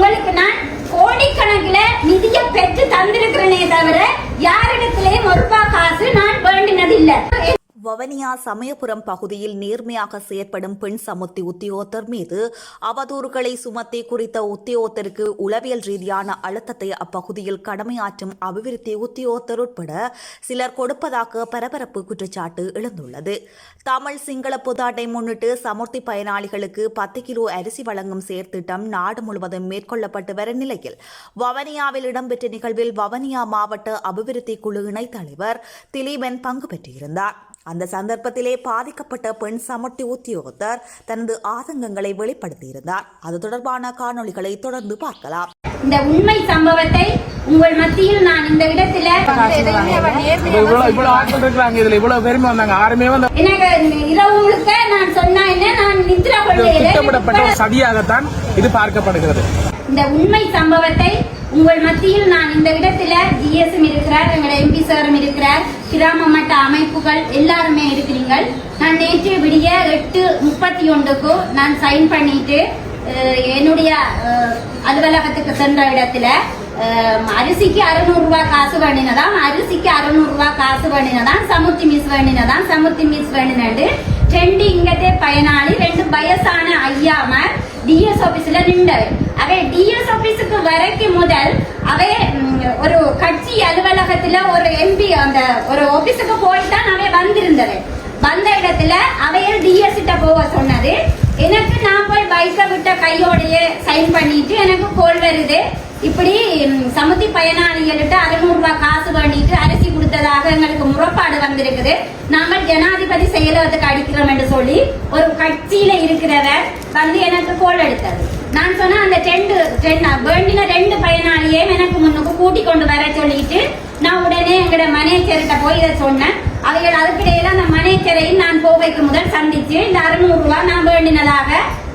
உங்களுக்கு நான் கோடிக்கணக்கில் நிதியை பெற்று தந்திருக்கிறேனே தவிர யாரிடத்திலேயும் ஒரு ரூபாய் காசு நான் வேண்டினதில்லை. வவனியா சமயபுரம் பகுதியில் நேர்மையாக செயற்படும் பெண் சமுத்தி உத்தியோகத்தர் மீது அவதூறுகளை சுமத்தி குறித்த உத்தியோகத்தருக்கு உளவியல் ரீதியான அழுத்தத்தை அப்பகுதியில் கடமையாற்றும் அபிவிருத்தி உத்தியோகத்தர் உட்பட சிலர் கொடுப்பதாக பரபரப்பு குற்றச்சாட்டு எழுந்துள்ளது. தமிழ் சிங்கள புதாட்டை முன்னிட்டு சமுர்த்தி பயனாளிகளுக்கு பத்து கிலோ அரிசி வழங்கும் செயற்திட்டம் நாடு முழுவதும் மேற்கொள்ளப்பட்டு வரும் நிலையில் வவனியாவில் இடம்பெற்ற நிகழ்வில் வவனியா மாவட்ட அபிவிருத்தி குழு இணைத் தலைவர் திலீபன் பங்கு பெற்றிருந்தார். அந்த சந்தர்ப்பத்திலே பாதிக்கப்பட்ட பெண் சமர்த்தி உத்தியோகத்தர் தனது ஆதங்கங்களை வெளிப்படுத்தியிருந்தார். அது தொடர்பான காணொளிகளை தொடர்ந்து பார்க்கலாம். இந்த உண்மை சம்பவத்தை உங்கள் மத்தியில் நான் இந்த இடத்துல இவ்வளவு இவ்வளவு ஆட்கள் இருக்கிறாங்க. இதுல இவ்வளவு பெருமை வந்தாங்க. யாருமே வந்து எனக்கு இரவு முழுக்க நான் சொன்னா என்ன? நான் நித்ரா இது திட்டமிடப்பட்ட ஒரு கொள்ளையில சதியாகத்தான் இது பார்க்கப்படுகிறது. இந்த உண்மை சம்பவத்தை உங்கள் மத்தியில் நான் இந்த இடத்துல ஜிஎஸ்எம் இருக்கிறார். எங்களோட எம்பி சாரும் இருக்கிறார் கிராம மட்ட அமைப்புகள் எல்லாருமே இருக்கிறீங்க நான் நேற்று விடிய எட்டு முப்பத்தி ஒன்றுக்கும் நான் சைன் பண்ணிட்டு என்னுடைய அலுவலகத்துக்கு சென்ற இடத்துல அரிசிக்கு அறுநூறு ரூபாய் காசு வேண்டினதான் அரிசிக்கு அறுநூறு ரூபாய் காசு வேண்டினதான் சமுத்தி மிஸ் வேண்டினதான் சமுத்தி மிஸ் வேண்டினது. ரெண்டு இங்கத்தே பயனாளி ரெண்டு வயசான ஐயாமார் டிஎஸ் ஆபீஸ்ல நின்றவர். அவை டிஎஸ் ஆபீஸுக்கு வரைக்கும் முதல் அவைய ஒரு கட்சி அலுவலகத்துல ஒரு எம்பி அந்த ஒரு ஆபீஸுக்கு போயிட்டு தான் அவைய வந்திருந்தது. வந்த இடத்துல அவையில் டிஎஸ் கிட்ட போக சொன்னது. எனக்கு நான் போய் பைக்கை விட்ட கையோடையே சைன் பண்ணிட்டு எனக்கு கோல் வருது. இப்படி சமுத்தி பயனாளிகள்கிட்ட அறுநூறு ரூபாய் காசு வேண்டிட்டு அரிசி கொடுத்ததாக எங்களுக்கு முறைப்பாடு வந்திருக்குது. நாங்கள் ஜனாதிபதி செயலகத்துக்கு அடிக்கிறோம் என்று சொல்லி ஒரு கட்சியில இருக்கிறவர் வந்து எனக்கு கோல் எடுத்தது. நான் சொன்ன அந்த ரெண்டு டென் வேண்டின ரெண்டு பயனாளி எனக்கு முன்னுக்கு கூட்டி கொண்டு வர சொல்லிட்டு நான் உடனே எங்கட போய் இதை சொன்னேன். அவைகள் அதுக்கிடையில அந்த மனேஜரையும் நான் கோவைக்கு முதல் சந்திச்சு இந்த அறுநூறு ரூபாய் நான் வேண்டினதாக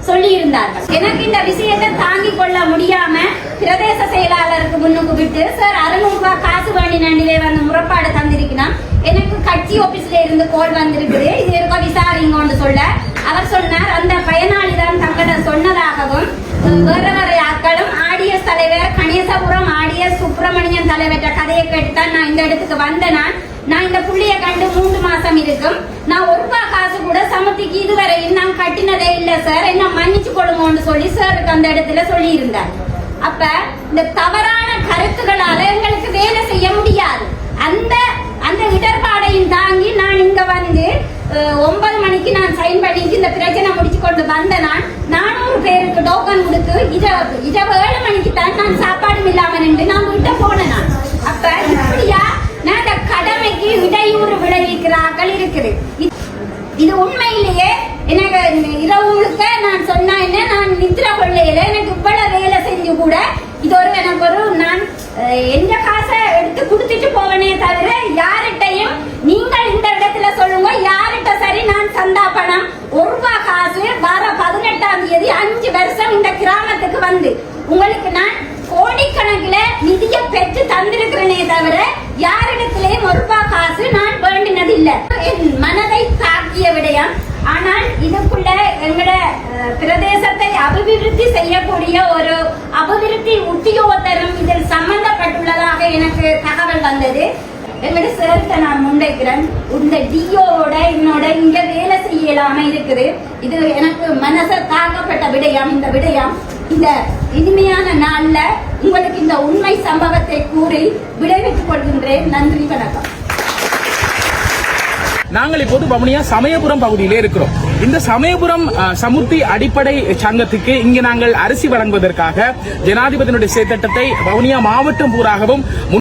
சொல்லி இருந்தார்கள் எனக்கு இந்த விஷயத்தை தாங்கி கொள்ள முடியாம பிரதேச செயலாளருக்கு முன்னுக்கு விட்டு சார் அறுநூறு ரூபாய் காசு வேண்டி நண்டிலே வந்து முறைப்பாடு தந்திருக்கிறான் எனக்கு கட்சி ஆபீஸ்ல இருந்து கோல் வந்திருக்குது. இது இருக்க விசாரிங்கன்னு சொல்ல அவர் சொன்ன தான் நான் இந்த இடத்துக்கு வந்த நான் நான் இந்த புள்ளிய கண்டு மூன்று மாசம் இருக்கும். நான் ஒரு ரூபாய் காசு கூட சமத்திக்கு இதுவரையும் நான் கட்டினதே இல்ல சார் என்ன மன்னிச்சு கொடுங்கன்னு சொல்லி சாருக்கு அந்த இடத்துல சொல்லி இருந்தார் அப்ப இந்த தவறான கருத்துக்களால எங்களுக்கு வேலை செய்ய முடியாது. அந்த அந்த இடர்பாடையும் தாங்கி நான் இங்க வந்து ஒன்பது மணிக்கு நான் சைன் பண்ணிட்டு இந்த பிரச்சனை முடிச்சு கொண்டு வந்த நான் நானூறு பேருக்கு டோக்கன் கொடுத்து இத இத ஏழு மணிக்கு தான் நான் சாப்பாடும் இல்லாம நின்று நான் விட்ட போனேன் நான் இந்த இடையூறு விளைவிக்கிறார்கள் இருக்குது. இது- உண்மையிலேயே எனக்கு இரவு முழுக்க நான் சொன்னா என்ன? நான் நித்ரா கொள்ளையில எனக்கு இவ்வளவு வேலை செஞ்சு கூட இது ஒரு எனக்கு ஒரு நான் எந்த காசை எடுத்து கொடுத்துட்டு போவனே தவிர யார்கிட்டையும் நீங்கள் இந்த இடத்துல சொல்லுங்க யார்கிட்ட சரி நான் சந்தா பணம் ஒரு ரூபாய் காசு வர பதினெட்டாம் தேதி அஞ்சு வருஷம் இந்த கிராமத்துக்கு வந்து. உங்களுக்கு நான் கோடிக்கணக்கில் நிதியை பெற்று தந்திருக்கிறேனே தவிர யாரிடத்திலே ஒரு காசு நான் வேண்டினதில்லை. என் மனதை தாக்கிய விடயம். ஆனால் இதுக்குள்ள எங்கட பிரதேசத்தை அபிவிருத்தி செய்யக்கூடிய ஒரு அபிவிருத்தி உத்தியோகத்தரும் இதில் சம்பந்தப்பட்டுள்ளதாக எனக்கு தகவல் வந்தது. எங்கட சேர்த்த நான் முன்வைக்கிறேன். இந்த டிஓட என்னோட இங்க வேலை இயலாம இருக்குது. இது எனக்கு மனச தாக்கப்பட்ட விடயம். இந்த விடயம் இந்த இனிமையான நாள்ல உங்களுக்கு இந்த உண்மை சம்பவத்தை கூறி விடைபெற்றுக் கொள்கின்றேன். நன்றி வணக்கம். நாங்கள் இப்போது வவுனியா சமயபுரம் பகுதியிலே இருக்கிறோம். இந்த சமயபுரம் அஹ், சமுர்த்தி அடிப்படை சங்கத்துக்கு இங்கு நாங்கள் அரிசி வழங்குவதற்காக ஜனாதிபதியினுடைய செயற்திட்டத்தை வவுனியா மாவட்டம் பூராகவும்